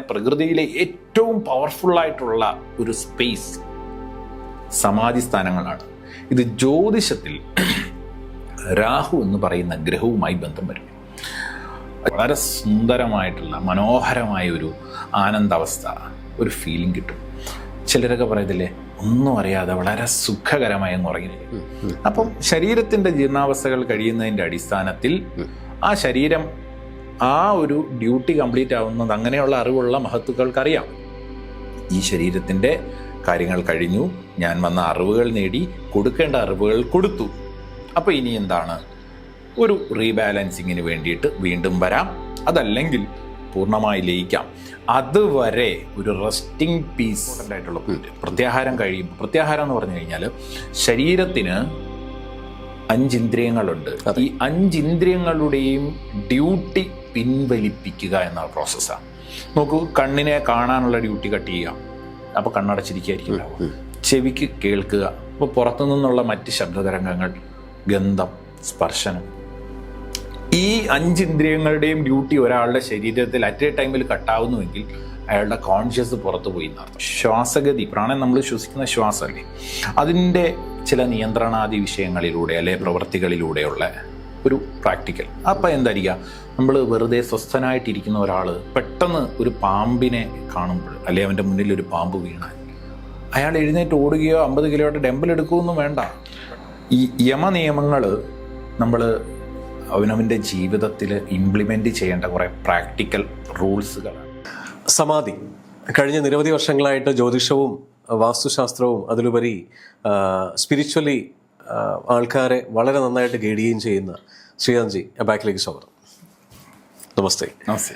പ്രകൃതിയിലെ ഏറ്റവും പവർഫുൾ ആയിട്ടുള്ള ഒരു സ്പേസ് സമാധി സ്ഥാനങ്ങളാണ്. ഇത് ജ്യോതിഷത്തിൽ രാഹു എന്ന് പറയുന്ന ഗ്രഹവുമായി ബന്ധം വരും വളരെ സുന്ദരമായിട്ടുള്ള മനോഹരമായ ഒരു ആനന്ദാവസ്ഥ ഒരു ഫീലിംഗ് കിട്ടും. ചിലരൊക്കെ പറയത്തില്ലേ ഒന്നും അറിയാതെ വളരെ സുഖകരമായി അങ്ങ് ഉറങ്ങി അപ്പം ശരീരത്തിന്റെ ജീർണാവസ്ഥകൾ കഴിയുന്നതിന്റെ അടിസ്ഥാനത്തിൽ ആ ശരീരം ആ ഒരു ഡ്യൂട്ടി കംപ്ലീറ്റ് ആവുന്നത് അങ്ങനെയുള്ള അറിവുള്ള മഹത്തുക്കൾക്കറിയാം. ഈ ശരീരത്തിന്റെ കാര്യങ്ങൾ കഴിഞ്ഞു. ഞാൻ വന്ന അറിവുകൾ നേടി കൊടുക്കേണ്ട അറിവുകൾ കൊടുത്തു. അപ്പോൾ ഇനി എന്താണ്? ഒരു റീബാലൻസിങ്ങിന് വേണ്ടിയിട്ട് വീണ്ടും വരാം. അതല്ലെങ്കിൽ പൂർണമായി ലയിക്കാം. അതുവരെ ഒരു റെസ്റ്റിംഗ് പീസ് ആയിട്ടുള്ള പ്രത്യാഹാരം കഴിയും പ്രത്യാഹാരം എന്ന് പറഞ്ഞു കഴിഞ്ഞാൽ ശരീരത്തിന് അഞ്ചിന്ദ്രിയങ്ങളുണ്ട്. ഈ അഞ്ചിന്ദ്രിയങ്ങളുടെയും ഡ്യൂട്ടി പിൻവലിപ്പിക്കുക എന്ന പ്രോസസ്സാണ് നോക്കൂ കണ്ണിനെ കാണാനുള്ള ഡ്യൂട്ടി കട്ട് ചെയ്യാം അപ്പോൾ കണ്ണടച്ചിരിക്കുകയായിരിക്കും ചെവിക്ക് കേൾക്കുക. അപ്പോൾ പുറത്തു നിന്നുള്ള മറ്റ് ശബ്ദതരംഗങ്ങൾ ഗന്ധം സ്പർശനം. ഈ അഞ്ച് ഇന്ദ്രിയങ്ങളുടെയും ഡ്യൂട്ടി ഒരാളുടെ ശരീരത്തിൽ അറ്റ് എ ടൈമിൽ കട്ടാവുന്നുവെങ്കിൽ അയാളുടെ കോൺഷ്യസ് പുറത്തു പോയി എന്നർത്ഥം. ശ്വാസഗതി പ്രാണൻ നമ്മൾ ശ്വസിക്കുന്ന ശ്വാസമല്ലേ? അതിന്റെ ചില നിയന്ത്രണാദി വിഷയങ്ങളിലൂടെ അല്ലെ പ്രവർത്തികളിലൂടെയുള്ള ഒരു പ്രാക്ടിക്കൽ. അപ്പം എന്തായിരിക്കുക നമ്മൾ വെറുതെ സ്വസ്ഥനായിട്ടിരിക്കുന്ന ഒരാൾ പെട്ടെന്ന് ഒരു പാമ്പിനെ കാണുമ്പോൾ അല്ലെ അവന്റെ മുന്നിൽ ഒരു പാമ്പ് വീണാൽ അയാൾ എഴുന്നേറ്റ് ഓടുകയോ അമ്പത് കിലോയുടെ ഡെമ്പൽ എടുക്കുകയൊന്നും വേണ്ട. ഈ യമനിയമങ്ങൾ നമ്മൾ അവനവന്റെ ജീവിതത്തിൽ ഇംപ്ലിമെന്റ് ചെയ്യേണ്ട കുറേ പ്രാക്ടിക്കൽ റൂൾസുകളാണ്. സമാധി. കഴിഞ്ഞ നിരവധി വർഷങ്ങളായിട്ട് ജ്യോതിഷവും വാസ്തുശാസ്ത്രവും അതിലുപരി സ്പിരിച്വലി ആൾക്കാരെ വളരെ നന്നായിട്ട് ഗൈഡ് ചെയ്യുകയും ചെയ്യുന്ന ശ്രീകാന്ത്ജി ബാക്കിലേക്ക് സ്വാഗതം. നമസ്തേ. നമസ്തേ.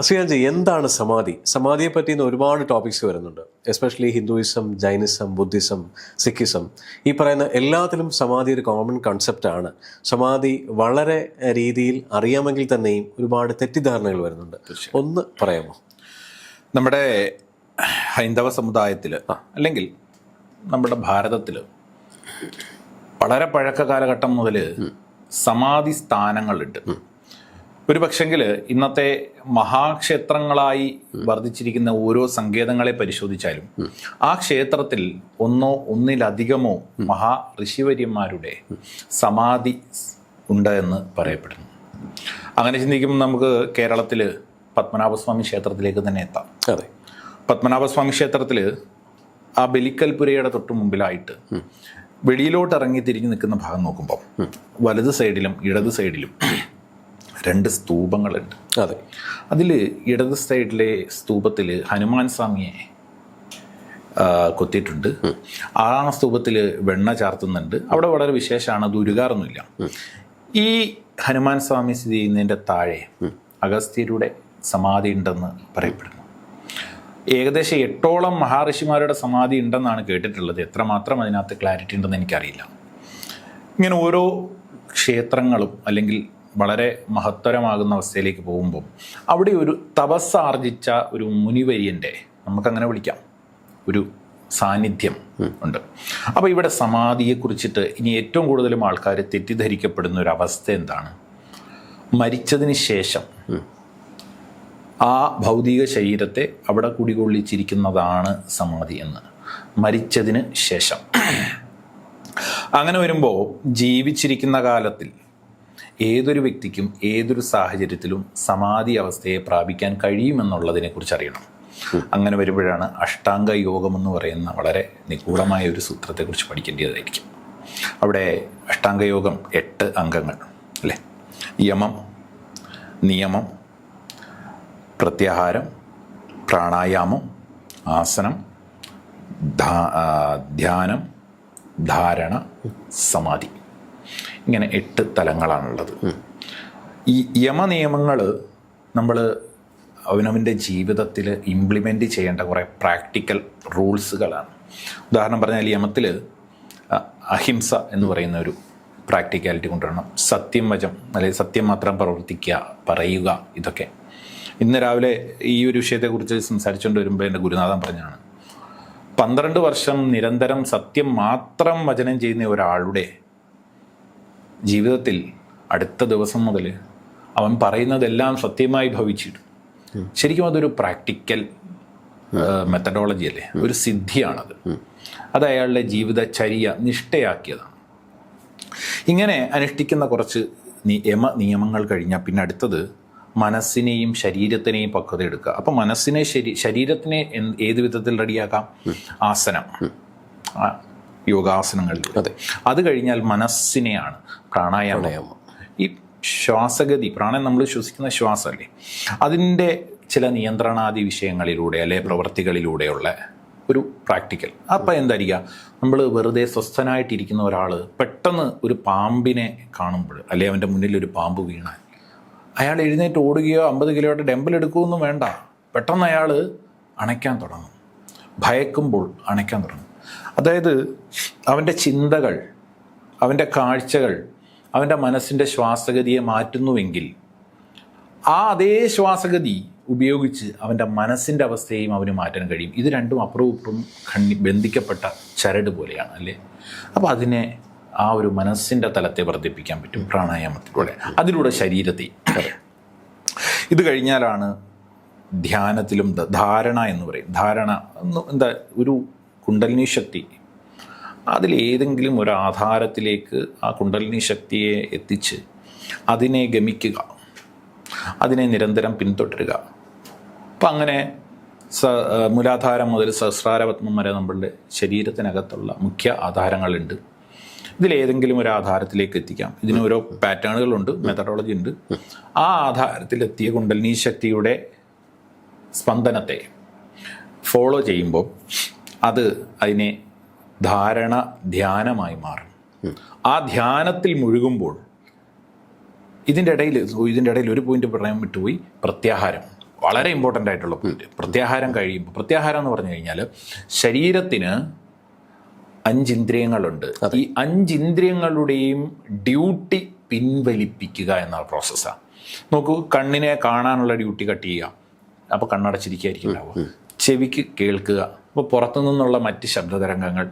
ശ്രീകാന്ത്ജി എന്താണ് സമാധി? സമാധിയെ പറ്റി ഒരുപാട് ടോപ്പിക്സ് വരുന്നുണ്ട്. Especially Hinduism Jainism Buddhism Sikhism. ഈ പറയുന്ന എല്ലാത്തിലും സമാധി ഒരു കോമൺ കൺസെപ്റ്റാണ് സമാധി വളരെ രീതിയിൽ അറിയാമെങ്കിൽ തന്നെയും ഒരുപാട് തെറ്റിദ്ധാരണകൾ വരുന്നുണ്ട്. ഒന്ന് പറയാമോ? നമ്മുടെ ഹൈന്ദവ സമുദായത്തിൽ അല്ലെങ്കിൽ നമ്മുടെ ഭാരതത്തിൽ വളരെ പഴക്ക കാലഘട്ടം മുതൽ സമാധി സ്ഥാനങ്ങളുണ്ട് ഒരു പക്ഷെങ്കിൽ ഇന്നത്തെ മഹാക്ഷേത്രങ്ങളായി വർദ്ധിച്ചിരിക്കുന്ന ഓരോ സങ്കേതങ്ങളെ പരിശോധിച്ചാലും ആ ക്ഷേത്രത്തിൽ ഒന്നോ ഒന്നിലധികമോ മഹാ ഋഷിവര്യന്മാരുടെ സമാധി ഉണ്ട് എന്ന് പറയപ്പെടുന്നു. അങ്ങനെ ചിന്തിക്കുമ്പോൾ നമുക്ക് കേരളത്തിൽ പത്മനാഭസ്വാമി ക്ഷേത്രത്തിലേക്ക് തന്നെ എത്താം. അതെ. പത്മനാഭസ്വാമി ക്ഷേത്രത്തിൽ ആ ബലിക്കൽപുരയുടെ തൊട്ട് മുമ്പിലായിട്ട് വെളിയിലോട്ട് ഇറങ്ങി തിരിഞ്ഞ് നിൽക്കുന്ന ഭാഗം നോക്കുമ്പോൾ വലത് സൈഡിലും ഇടത് സൈഡിലും രണ്ട് സ്തൂപങ്ങളുണ്ട്. അതെ. അതിൽ ഇടത് സൈഡിലെ സ്തൂപത്തിൽ ഹനുമാൻ സ്വാമിയെ കൊത്തിയിട്ടുണ്ട്. ആ സ്തൂപത്തിൽ വെണ്ണ ചാർത്തുന്നുണ്ട്. അവിടെ വളരെ വിശേഷമാണ്. ദുരുകാറൊന്നുമില്ല ഈ ഹനുമാൻ സ്വാമി സ്ഥിതി ചെയ്യുന്നതിന്റെ താഴെ അഗസ്ത്യരുടെ സമാധി ഉണ്ടെന്ന് പറയപ്പെടുന്നു. ഏകദേശം എട്ടോളം മഹാഋഷിമാരുടെ സമാധി ഉണ്ടെന്നാണ് കേട്ടിട്ടുള്ളത്. എത്രമാത്രം അതിനകത്ത് ക്ലാരിറ്റി ഉണ്ടെന്ന് എനിക്കറിയില്ല. ഇങ്ങനെ ഓരോ ക്ഷേത്രങ്ങളും അല്ലെങ്കിൽ വളരെ മഹത്തരമാകുന്ന അവസ്ഥയിലേക്ക് പോകുമ്പോൾ അവിടെ ഒരു തപസ്സാർജിച്ച ഒരു മുനിവര്യന്റെ നമുക്കങ്ങനെ വിളിക്കാം. ഒരു സാന്നിധ്യം ഉണ്ട്. അപ്പോൾ ഇവിടെ സമാധിയെക്കുറിച്ചിട്ട് ഇനി ഏറ്റവും കൂടുതലും ആൾക്കാർ തെറ്റിദ്ധരിക്കപ്പെടുന്ന ഒരു അവസ്ഥ എന്താണ്? മരിച്ചതിന് ശേഷം ആ ഭൗതിക ശരീരത്തെ അവിടെ കുടികൊള്ളിച്ചിരിക്കുന്നതാണ് സമാധി എന്ന്. മരിച്ചതിന് ശേഷം. അങ്ങനെ വരുമ്പോൾ ജീവിച്ചിരിക്കുന്ന കാലത്തിൽ ഏതൊരു വ്യക്തിക്കും ഏതൊരു സാഹചര്യത്തിലും സമാധി അവസ്ഥയെ പ്രാപിക്കാൻ കഴിയുമെന്നുള്ളതിനെ കുറിച്ച് അറിയണം. അങ്ങനെ വരുമ്പോഴാണ് അഷ്ടാംഗ യോഗം എന്ന് പറയുന്ന വളരെ നിഗൂഢമായ ഒരു സൂത്രത്തെക്കുറിച്ച് പഠിക്കേണ്ടതായിരിക്കും. അവിടെ അഷ്ടാംഗ യോഗം എട്ട് അംഗങ്ങൾ അല്ലേ? യമം നിയമം പ്രത്യാഹാരം പ്രാണായാമം ആസനം ധ്യാനം ധാരണ സമാധി. ഇങ്ങനെ എട്ട് തലങ്ങളാണുള്ളത്. ഈ യമനിയമങ്ങൾ നമ്മൾ അവനവന്റെ ജീവിതത്തിൽ ഇംപ്ലിമെന്റ് ചെയ്യേണ്ട കുറേ പ്രാക്ടിക്കൽ റൂൾസുകളാണ് ഉദാഹരണം പറഞ്ഞാൽ യമത്തിൽ അഹിംസ എന്ന് പറയുന്ന ഒരു പ്രാക്ടിക്കാലിറ്റി കൊണ്ടുവരണം. സത്യം വചം അല്ലെങ്കിൽ സത്യം മാത്രം പ്രവർത്തിക്കുക പറയുക ഇതൊക്കെ. ഇന്ന് രാവിലെ ഈ ഒരു വിഷയത്തെക്കുറിച്ച് സംസാരിച്ചുകൊണ്ട് വരുമ്പോൾ എന്റെ ഗുരുനാഥൻ പറഞ്ഞാണ് പന്ത്രണ്ട് വർഷം നിരന്തരം സത്യം മാത്രം വചനം ചെയ്യുന്ന ഒരാളുടെ ജീവിതത്തിൽ അടുത്ത ദിവസം മുതൽ അവൻ പറയുന്നതെല്ലാം സത്യമായി ഭവിച്ചിടും. ശരിക്കും അതൊരു പ്രാക്ടിക്കൽ മെത്തഡോളജി അല്ലേ? ഒരു സിദ്ധിയാണത്. അത് അയാളുടെ ജീവിതചര്യ നിഷ്ഠയാക്കിയതാണ്. ഇങ്ങനെ അനുഷ്ഠിക്കുന്ന കുറച്ച് നിയമ നിയമങ്ങൾ കഴിഞ്ഞാൽ പിന്നെ അടുത്തത് മനസ്സിനെയും ശരീരത്തിനെയും പക്വത എടുക്കുക. അപ്പൊ മനസ്സിനെ ശരി ശരീരത്തിനെ ഏത് വിധത്തിൽ റെഡിയാക്കാം? ആസനം. യോഗാസനങ്ങളിൽ അതെ. അത് കഴിഞ്ഞാൽ മനസ്സിനെയാണ് പ്രാണായാമം. ഈ ശ്വാസഗതി പ്രാണൻ നമ്മൾ ശ്വസിക്കുന്ന ശ്വാസമല്ലേ? അതിന്റെ ചില നിയന്ത്രണാദി വിഷയങ്ങളിലൂടെ അല്ലെ പ്രവൃത്തികളിലൂടെയുള്ള ഒരു പ്രാക്ടിക്കൽ. അപ്പം എന്തായിരിക്കുക? നമ്മൾ വെറുതെ സ്വസ്ഥനായിട്ടിരിക്കുന്ന ഒരാൾ പെട്ടെന്ന് ഒരു പാമ്പിനെ കാണുമ്പോൾ അല്ലെ അവന്റെ മുന്നിൽ ഒരു പാമ്പ് വീണാൽ അയാൾ എഴുന്നേറ്റ് ഓടുകയോ അമ്പത് കിലോയുടെ ഡെമ്പിൾ എടുക്കുകയൊന്നും വേണ്ട. പെട്ടെന്ന് അയാൾ അണയ്ക്കാൻ തുടങ്ങും. ഭയക്കുമ്പോൾ അണയ്ക്കാൻ തുടങ്ങും. അതായത് അവന്റെ ചിന്തകൾ അവന്റെ കാഴ്ചകൾ അവന്റെ മനസ്സിന്റെ ശ്വാസഗതിയെ മാറ്റുന്നുവെങ്കിൽ ആ അതേ ശ്വാസഗതി ഉപയോഗിച്ച് അവന്റെ മനസ്സിന്റെ അവസ്ഥയെയും അവന് മാറ്റാൻ കഴിയും. ഇത് രണ്ടും അപ്പുറവും ഇപ്പുറവും ബന്ധിക്കപ്പെട്ട ചരട് പോലെയാണ് അല്ലേ? അപ്പോൾ അതിനെ ആ ഒരു മനസ്സിന്റെ തലത്തെ വർദ്ധിപ്പിക്കാൻ പറ്റും പ്രാണായാമത്തിലൂടെ. അതിലൂടെ ശരീരത്തെ. ഇത് കഴിഞ്ഞാലാണ് ധ്യാനത്തിലും ധാരണ എന്ന് പറയും. ധാരണ എന്താ ഒരു കുണ്ടലിനി ശക്തി. അതിലേതെങ്കിലും ഒരു ആധാരത്തിലേക്ക് ആ കുണ്ടലിനി ശക്തിയെ എത്തിച്ച് അതിനെ ഗമിക്കുക. അതിനെ നിരന്തരം പിന്തുടരുക. അപ്പം അങ്ങനെ സ മൂലാധാരം മുതൽ സഹസ്രാരപത്മം വരെ നമ്മളുടെ ശരീരത്തിനകത്തുള്ള മുഖ്യ ആധാരങ്ങളുണ്ട്. ഇതിലേതെങ്കിലും ഒരു ആധാരത്തിലേക്ക് എത്തിക്കാം. ഇതിന് ഓരോ പാറ്റേണുകളുണ്ട് മെത്തഡോളജി ഉണ്ട്. ആ ആധാരത്തിൽ എത്തിയ കുണ്ടലിനി ശക്തിയുടെ സ്പന്ദനത്തെ ഫോളോ ചെയ്യുമ്പോൾ അത് അതിനെ ധാരണ ധ്യാനമായി മാറും. ആ ധ്യാനത്തിൽ മുഴുകുമ്പോൾ ഇതിന്റെ ഇടയിൽ ഇതിന്റെ ഇടയിൽ ഒരു പോയിന്റ് പറയാൻ വിട്ടുപോയി പ്രത്യാഹാരം. വളരെ ഇമ്പോർട്ടന്റ് ആയിട്ടുള്ള പോയിന്റ് പ്രത്യാഹാരം കഴിയുമ്പോൾ പ്രത്യാഹാരം എന്ന് പറഞ്ഞു കഴിഞ്ഞാൽ ശരീരത്തിന് അഞ്ചിന്ദ്രിയങ്ങളുണ്ട്. ഈ അഞ്ചിന്ദ്രിയങ്ങളുടെയും ഡ്യൂട്ടി പിൻവലിപ്പിക്കുക എന്ന പ്രോസസ്സാണ് നോക്കൂ കണ്ണിനെ കാണാനുള്ള ഡ്യൂട്ടി കട്ട് ചെയ്യാം അപ്പോൾ കണ്ണടച്ചിരിക്കുകയായിരിക്കും ഉണ്ടാവുക. ചെവിക്ക് കേൾക്കുക. അപ്പോൾ പുറത്തു നിന്നുള്ള മറ്റ് ശബ്ദതരംഗങ്ങൾ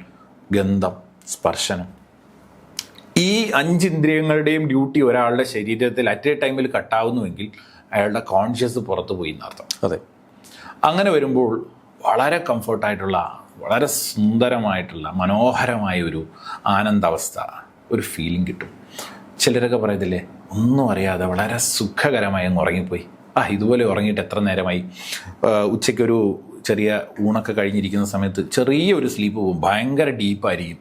ഗന്ധം സ്പർശനം. ഈ അഞ്ചിന്ദ്രിയങ്ങളുടെയും ഡ്യൂട്ടി ഒരാളുടെ ശരീരത്തിൽ അറ്റ് എ ടൈമിൽ കട്ടാവുന്നുവെങ്കിൽ അയാളുടെ കോൺഷ്യസ് പുറത്തു പോയി എന്നർത്ഥം. അതെ. അങ്ങനെ വരുമ്പോൾ വളരെ കംഫർട്ടായിട്ടുള്ള വളരെ സുന്ദരമായിട്ടുള്ള മനോഹരമായ ഒരു ആനന്ദാവസ്ഥ ഒരു ഫീലിംഗ് കിട്ടും. ചിലരൊക്കെ പറയത്തില്ലേ ഒന്നും അറിയാതെ വളരെ സുഖകരമായി അങ്ങ് ഉറങ്ങിപ്പോയി. ആ ഇതുപോലെ ഉറങ്ങിയിട്ട് എത്ര നേരമായി? ഉച്ചയ്ക്കൊരു ചെറിയ ഊണൊക്കെ കഴിഞ്ഞിരിക്കുന്ന സമയത്ത് ചെറിയൊരു സ്ലീപ്പ് പോകും ഭയങ്കര ഡീപ്പായിരിക്കും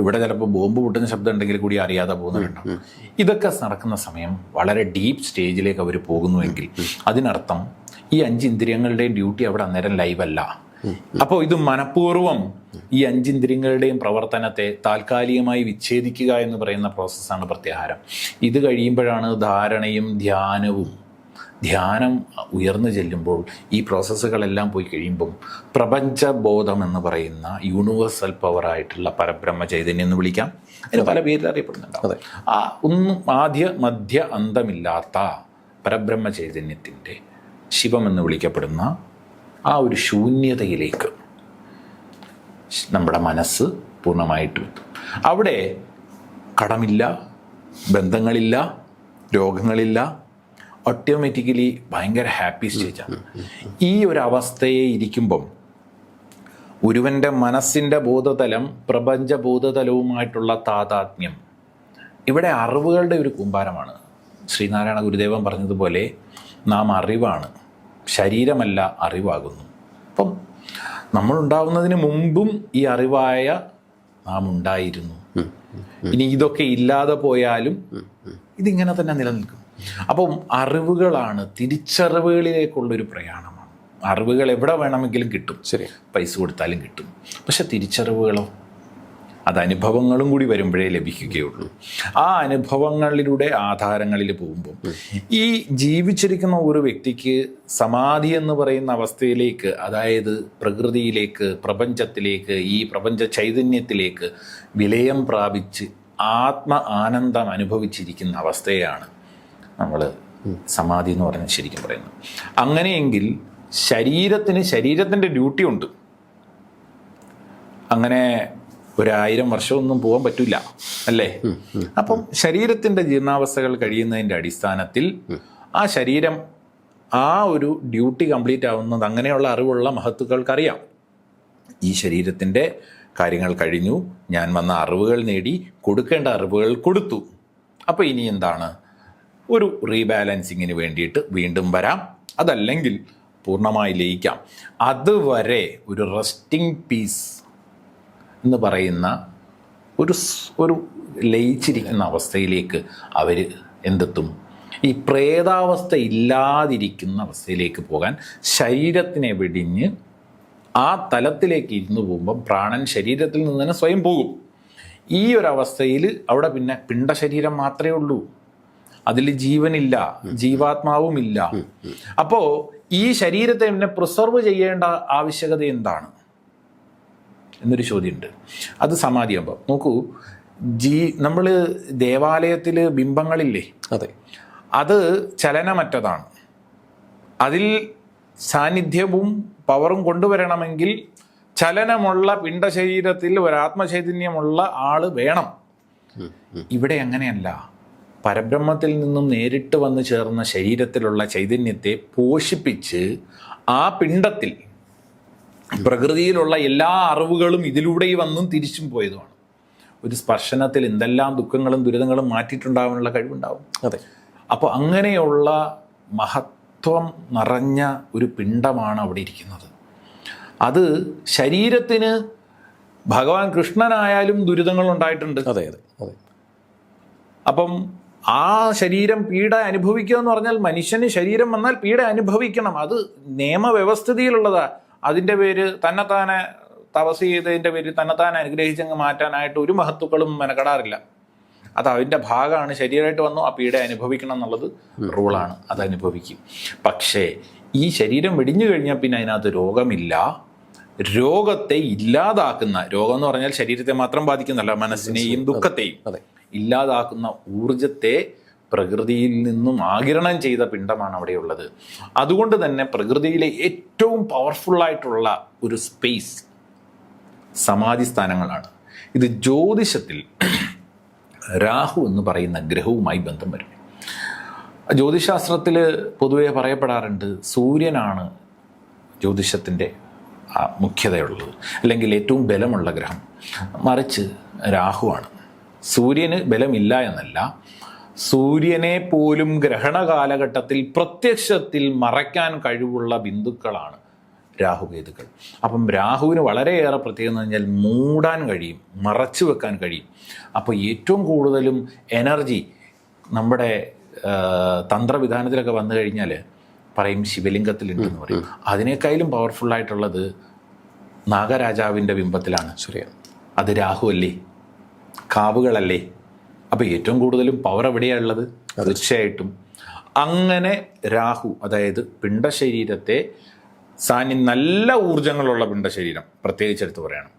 ഇവിടെ ചിലപ്പോൾ ബോംബ് പൊട്ടുന്ന ശബ്ദം ഉണ്ടെങ്കിൽ കൂടി അറിയാതെ പോകുന്നുണ്ടാവും ഇതൊക്കെ നടക്കുന്ന സമയം വളരെ ഡീപ്പ് സ്റ്റേജിലേക്ക് അവർ പോകുന്നുവെങ്കിൽ അതിനർത്ഥം ഈ അഞ്ച് ഇന്ദ്രിയങ്ങളുടെയും ഡ്യൂട്ടി അവിടെ അന്നേരം ലൈവല്ല അപ്പോൾ ഇത് മനഃപൂർവം ഈ അഞ്ചിന്ദ്രിയങ്ങളുടെയും പ്രവർത്തനത്തെ താൽക്കാലികമായി വിച്ഛേദിക്കുക എന്ന് പറയുന്ന പ്രോസസ്സാണ് പ്രത്യാഹാരം. ഇത് കഴിയുമ്പോഴാണ് ധാരണയും ധ്യാനവും ധ്യാനം ഉയർന്നു ചെല്ലുമ്പോൾ ഈ പ്രോസസ്സുകളെല്ലാം പോയി കഴിയുമ്പം പ്രപഞ്ചബോധം എന്ന് പറയുന്ന യൂണിവേഴ്സൽ പവറായിട്ടുള്ള പരബ്രഹ്മ ചൈതന്യം എന്ന് വിളിക്കാം. അതിന് പല പേരിൽ അറിയപ്പെടുന്നുണ്ട് ആ ഒന്നും ആദ്യ മധ്യ അന്തമില്ലാത്ത പരബ്രഹ്മ ചൈതന്യത്തിന്റെ ശിവം എന്ന് വിളിക്കപ്പെടുന്ന ആ ഒരു ശൂന്യതയിലേക്ക് നമ്മുടെ മനസ്സ് പൂർണമായിട്ടും അവിടെ കടമില്ല ബന്ധങ്ങളില്ല രോഗങ്ങളില്ല ഓട്ടോമാറ്റിക്കലി ഭയങ്കര ഹാപ്പി സ്റ്റേജാണ് ഈ ഒരു ഇരിക്കുമ്പം ഒരുവന്റെ മനസ്സിന്റെ ബോധതലം പ്രപഞ്ച ബോധതലവുമായിട്ടുള്ള താതാത്മ്യം ഇവിടെ അറിവുകളുടെ ഒരു കൂമ്പാരമാണ്. ശ്രീനാരായണ ഗുരുദേവൻ പറഞ്ഞതുപോലെ നാം അറിവാണ്. ശരീരമല്ല അറിവാകുന്നു. അപ്പം നമ്മളുണ്ടാവുന്നതിന് മുമ്പും ഈ അറിവായ നാം ഉണ്ടായിരുന്നു. ഇനി ഇതൊക്കെ ഇല്ലാതെ പോയാലും ഇതിങ്ങനെ തന്നെ നിലനിൽക്കും. അപ്പം അറിവുകളാണ് തിരിച്ചറിവുകളിലേക്കുള്ളൊരു പ്രയാണമാണ്. അറിവുകൾ എവിടെ വേണമെങ്കിലും കിട്ടും. ശരി. പൈസ കൊടുത്താലും കിട്ടും. പക്ഷെ തിരിച്ചറിവുകളോ അത് അനുഭവങ്ങളും കൂടി വരുമ്പോഴേ ലഭിക്കുകയുള്ളൂ. ആ അനുഭവങ്ങളിലൂടെ ആധാരങ്ങളിൽ പോകുമ്പോൾ ഈ ജീവിച്ചിരിക്കുന്ന ഒരു വ്യക്തിക്ക് സമാധി എന്ന് പറയുന്ന അവസ്ഥയിലേക്ക് അതായത് പ്രകൃതിയിലേക്ക് പ്രപഞ്ചത്തിലേക്ക് ഈ പ്രപഞ്ച ചൈതന്യത്തിലേക്ക് വിലയം പ്രാപിച്ച് ആത്മ ആനന്ദം അനുഭവിച്ചിരിക്കുന്ന അവസ്ഥയാണ് നമ്മൾ സമാധി എന്ന് പറഞ്ഞ് ശരിക്കും പറയുന്നത്. അങ്ങനെയെങ്കിൽ ശരീരത്തിന് ശരീരത്തിന്റെ ഡ്യൂട്ടി ഉണ്ട്. അങ്ങനെ ഒരായിരം വർഷമൊന്നും പോകാൻ പറ്റില്ല അല്ലേ? അപ്പം ശരീരത്തിന്റെ ജീർണാവസ്ഥകൾ കഴിയുന്നതിന്റെ അടിസ്ഥാനത്തിൽ ആ ശരീരം ആ ഒരു ഡ്യൂട്ടി കംപ്ലീറ്റ് ആവുന്നത് അങ്ങനെയുള്ള അറിവുള്ള മഹത്തുക്കൾക്കറിയാം. ഈ ശരീരത്തിന്റെ കാര്യങ്ങൾ കഴിഞ്ഞു ഞാൻ വന്ന അറിവുകൾ നേടി കൊടുക്കേണ്ട അറിവുകൾ കൊടുത്തു. അപ്പോൾ ഇനി എന്താണ്? ഒരു റീബാലൻസിങ്ങിന് വേണ്ടിയിട്ട് വീണ്ടും വരാം. അതല്ലെങ്കിൽ പൂർണമായി ലയിക്കാം. അതുവരെ ഒരു റെസ്റ്റിംഗ് പീസ് എന്ന് പറയുന്ന ഒരു ഒരു ലയിച്ചിരിക്കുന്ന അവസ്ഥയിലേക്ക് അവർ എന്തെത്തും. ഈ പ്രേതാവസ്ഥ ഇല്ലാതിരിക്കുന്ന അവസ്ഥയിലേക്ക് പോകാൻ ശരീരത്തിനെ വെടിഞ്ഞ് ആ തലത്തിലേക്ക് ഇരുന്ന് പോകുമ്പോൾ പ്രാണൻ ശരീരത്തിൽ നിന്ന് തന്നെ സ്വയം പോകും. ഈ ഒരു അവസ്ഥയിൽ അവിടെ പിന്നെ പിണ്ടശരീരം മാത്രമേ ഉള്ളൂ. അതിൽ ജീവനില്ല ജീവാത്മാവുമില്ല. അപ്പോൾ ഈ ശരീരത്തെ പിന്നെ പ്രിസർവ് ചെയ്യേണ്ട ആവശ്യകത എന്താണ്? എന്നൊരു ചോദ്യമുണ്ട്. അത് സമാധിയാകുമ്പോൾ നോക്കൂ ജീ നമ്മൾ ദേവാലയത്തിൽ ബിംബങ്ങളില്ലേ? അതെ. അത് ചലനമറ്റതാണ്. അതിൽ സാന്നിധ്യവും പവറും കൊണ്ടുവരണമെങ്കിൽ ചലനമുള്ള പിണ്ടശരീരത്തിൽ ഒരു ആത്മചൈതന്യമുള്ള ആൾ വേണം. ഇവിടെ അങ്ങനെയല്ല. പരബ്രഹ്മത്തിൽ നിന്നും നേരിട്ട് വന്ന് ചേർന്ന ശരീരത്തിലുള്ള ചൈതന്യത്തെ പോഷിപ്പിച്ച് ആ പിണ്ടത്തിൽ പ്രകൃതിയിലുള്ള എല്ലാ അറിവുകളും ഇതിലൂടെ വന്നും തിരിച്ചും പോയതുമാണ്. ഒരു സ്പർശനത്തിൽ എന്തെല്ലാം ദുഃഖങ്ങളും ദുരിതങ്ങളും മാറ്റിയിട്ടുണ്ടാവാനുള്ള കഴിവുണ്ടാവും. അതെ. അപ്പോൾ അങ്ങനെയുള്ള മഹത്വം നിറഞ്ഞ ഒരു പിണ്ടമാണ് അവിടെ ഇരിക്കുന്നത്. അത് ശരീരത്തിന് ഭഗവാൻ കൃഷ്ണനായാലും ദുരിതങ്ങൾ ഉണ്ടായിട്ടുണ്ട്. അതെ അതെ അതെ. അപ്പം ആ ശരീരം പീഡ അനുഭവിക്കുക എന്ന് പറഞ്ഞാൽ മനുഷ്യന് ശരീരം വന്നാൽ പീഡ അനുഭവിക്കണം. അത് നിയമവ്യവസ്ഥിതിയിലുള്ളതാ. അതിന്റെ പേര് തന്നെത്താനെ തപസ് ചെയ്തതിന്റെ പേര് തന്നെത്താൻ അനുഗ്രഹിച്ചങ്ങ് മാറ്റാനായിട്ട് ഒരു മഹത്തുക്കളും മെനക്കെടാറില്ല. അത് അതിന്റെ ഭാഗമാണ് ശരീരമായിട്ട് വന്നു ആ പീഡ അനുഭവിക്കണം എന്നുള്ളത് റൂളാണ്. അത് അനുഭവിക്കും. പക്ഷേ ഈ ശരീരം വെടിഞ്ഞു കഴിഞ്ഞാൽ പിന്നെ അതിനകത്ത് രോഗമില്ല. രോഗത്തെ ഇല്ലാതാക്കുന്ന രോഗം എന്ന് പറഞ്ഞാൽ ശരീരത്തെ മാത്രം ബാധിക്കുന്നല്ല മനസ്സിനെയും ദുഃഖത്തെയും ഇല്ലാതാക്കുന്ന ഊർജത്തെ പ്രകൃതിയിൽ നിന്നും ആകിരണം ചെയ്ത പിണ്ടമാണ് അവിടെയുള്ളത്. അതുകൊണ്ട് തന്നെ പ്രകൃതിയിലെ ഏറ്റവും പവർഫുള്ളായിട്ടുള്ള ഒരു സ്പേസ് സമാധി സ്ഥാനങ്ങളാണ്. ഇത് ജ്യോതിഷത്തിൽ രാഹു എന്ന് പറയുന്ന ഗ്രഹവുമായി ബന്ധം വരും. ജ്യോതിശാസ്ത്രത്തിൽ പൊതുവെ പറയപ്പെടാറുണ്ട് സൂര്യനാണ് ജ്യോതിഷത്തിന്റെ മുഖ്യതയുള്ളത്. അല്ലെങ്കിൽ ഏറ്റവും ബലമുള്ള ഗ്രഹം. മറിച്ച് രാഹുവാണ്. സൂര്യന് ബലമില്ല എന്നല്ല സൂര്യനെ പോലും ഗ്രഹണ കാലഘട്ടത്തിൽ പ്രത്യക്ഷത്തിൽ മറയ്ക്കാൻ കഴിവുള്ള ബിന്ദുക്കളാണ് രാഹുകേതുക്കൾ. അപ്പം രാഹുവിന് വളരെയേറെ പ്രത്യേകത എന്ന് പറഞ്ഞാൽ മൂടാൻ കഴിയും മറച്ചു വെക്കാൻ കഴിയും. അപ്പോൾ ഏറ്റവും കൂടുതലും എനർജി നമ്മുടെ തന്ത്രവിധാനത്തിലൊക്കെ വന്നു കഴിഞ്ഞാൽ പറയും ശിവലിംഗത്തിലുണ്ടെന്ന് പറയും. അതിനേക്കാളും പവർഫുള്ളായിട്ടുള്ളത് നാഗരാജാവിന്റെ ബിംബത്തിലാണ്. സൂര്യൻ അത് രാഹു അല്ലേ കാവുകളല്ലേ? അപ്പോൾ ഏറ്റവും കൂടുതലും പവർ എവിടെയാണ് ഉള്ളത്? തീർച്ചയായിട്ടും. അങ്ങനെ രാഹു അതായത് പിണ്ടശരീരത്തെ സാന്നി നല്ല ഊർജങ്ങളുള്ള പിണ്ടശരീരം പ്രത്യേകിച്ച് എടുത്ത് പറയണം.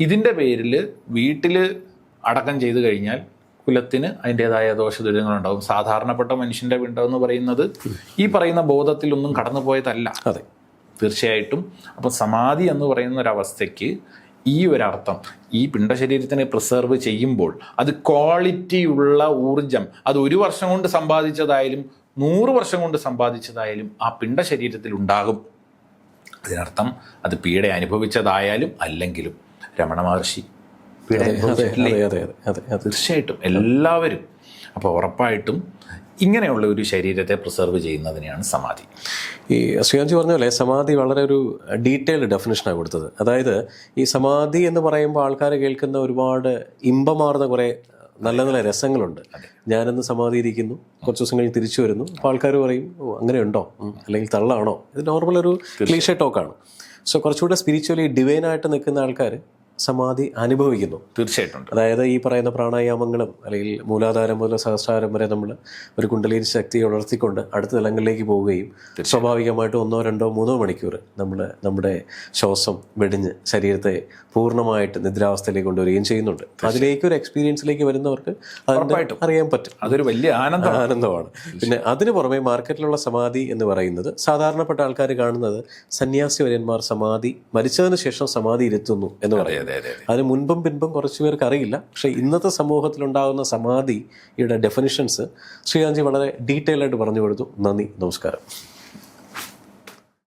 ഇതിന്റെ പേരിൽ വീട്ടിൽ അടക്കം ചെയ്തു കഴിഞ്ഞാൽ കുലത്തിന് അതിന്റെതായ ദോഷദുരിതങ്ങളുണ്ടാവും. സാധാരണപ്പെട്ട മനുഷ്യന്റെ പിണ്ടം എന്ന് പറയുന്നത് ഈ പറയുന്ന ബോധത്തിലൊന്നും കടന്നു പോയതല്ല അതെ. തീർച്ചയായിട്ടും. അപ്പോൾ സമാധി എന്ന് പറയുന്ന ഒരവസ്ഥയ്ക്ക് ഈ ഒരർത്ഥം ഈ പിണ്ടശരീരത്തിനെ പ്രിസർവ് ചെയ്യുമ്പോൾ അത് ക്വാളിറ്റിയുള്ള ഊർജം അത് ഒരു വർഷം കൊണ്ട് സമ്പാദിച്ചതായാലും നൂറ് വർഷം കൊണ്ട് സമ്പാദിച്ചതായാലും ആ പിണ്ടശരീരത്തിൽ ഉണ്ടാകും. അതിനർത്ഥം അത് പീഡ അനുഭവിച്ചതായാലും അല്ലെങ്കിലും. രമണ മഹർഷി. പീഡ തീർച്ചയായിട്ടും എല്ലാവരും. അപ്പോൾ ഉറപ്പായിട്ടും ഇങ്ങനെയുള്ള ഒരു ശരീരത്തെ പ്രിസർവ് ചെയ്യുന്നതിനെയാണ് സമാധി. ഈ ശ്രീകാന്തി പറഞ്ഞ പോലെ സമാധി വളരെ ഒരു ഡീറ്റെയിൽഡ് ഡെഫിനേഷനാണ് കൊടുത്തത്. അതായത് ഈ സമാധി എന്ന് പറയുമ്പോൾ ആൾക്കാർ കേൾക്കുന്ന ഒരുപാട് ഇമ്പമാർന്ന കുറേ നല്ല നല്ല രസങ്ങളുണ്ട്. ഞാനെന്ന് സമാധി ഇരിക്കുന്നു കുറച്ച് ദിവസം കഴിഞ്ഞ് തിരിച്ചു വരുന്നു. അപ്പോൾ ആൾക്കാർ പറയും ഓ അങ്ങനെ ഉണ്ടോ അല്ലെങ്കിൽ തള്ളാണോ? ഇത് നോർമൽ ഒരു ക്ലീഷ ടോക്കാണ് സോ കുറച്ചുകൂടെ സ്പിരിച്വലി ഡിവൈനായിട്ട് നിൽക്കുന്ന ആൾക്കാർ സമാധി അനുഭവിക്കുന്നു. തീർച്ചയായിട്ടും. അതായത് ഈ പറയുന്ന പ്രാണായാമങ്ങളും അല്ലെങ്കിൽ മൂലാധാരം മുതൽ സഹസ്രാരം വരെ നമ്മൾ ഒരു കുണ്ടലിനി ശക്തി വളർത്തിക്കൊണ്ട് അടുത്ത തലങ്ങളിലേക്ക് പോവുകയും സ്വാഭാവികമായിട്ട് ഒന്നോ രണ്ടോ മൂന്നോ മണിക്കൂർ നമ്മൾ നമ്മുടെ ശ്വാസം വെടിഞ്ഞ് ശരീരത്തെ പൂർണമായിട്ട് നിദ്രാവസ്ഥയിലേക്ക് കൊണ്ടുവരികയും ചെയ്യുന്നുണ്ട്. അതിലേക്ക് ഒരു എക്സ്പീരിയൻസിലേക്ക് വരുന്നവർക്ക് അറിയാൻ പറ്റും. അതൊരു വലിയ ആനന്ദ ആനന്ദമാണ്. പിന്നെ അതിന് പുറമെ മാർക്കറ്റിലുള്ള സമാധി എന്ന് പറയുന്നത് സാധാരണപ്പെട്ട ആൾക്കാർ കാണുന്നത് സന്യാസി വര്യന്മാർ സമാധി മരിച്ചതിന് ശേഷം സമാധി ഇരുത്തുന്നു എന്ന് പറയുന്നത് അതിന് മുൻപും പിൻപും കുറച്ച് പേർക്ക് അറിയില്ല. പക്ഷേ ഇന്നത്തെ സമൂഹത്തിലുണ്ടാകുന്ന സമാധിയുടെ ഡെഫിനിഷൻസ് ശ്രീകാന്തി വളരെ ഡീറ്റെയിൽ ആയിട്ട് പറഞ്ഞു കൊടുത്തു. നന്ദി നമസ്കാരം.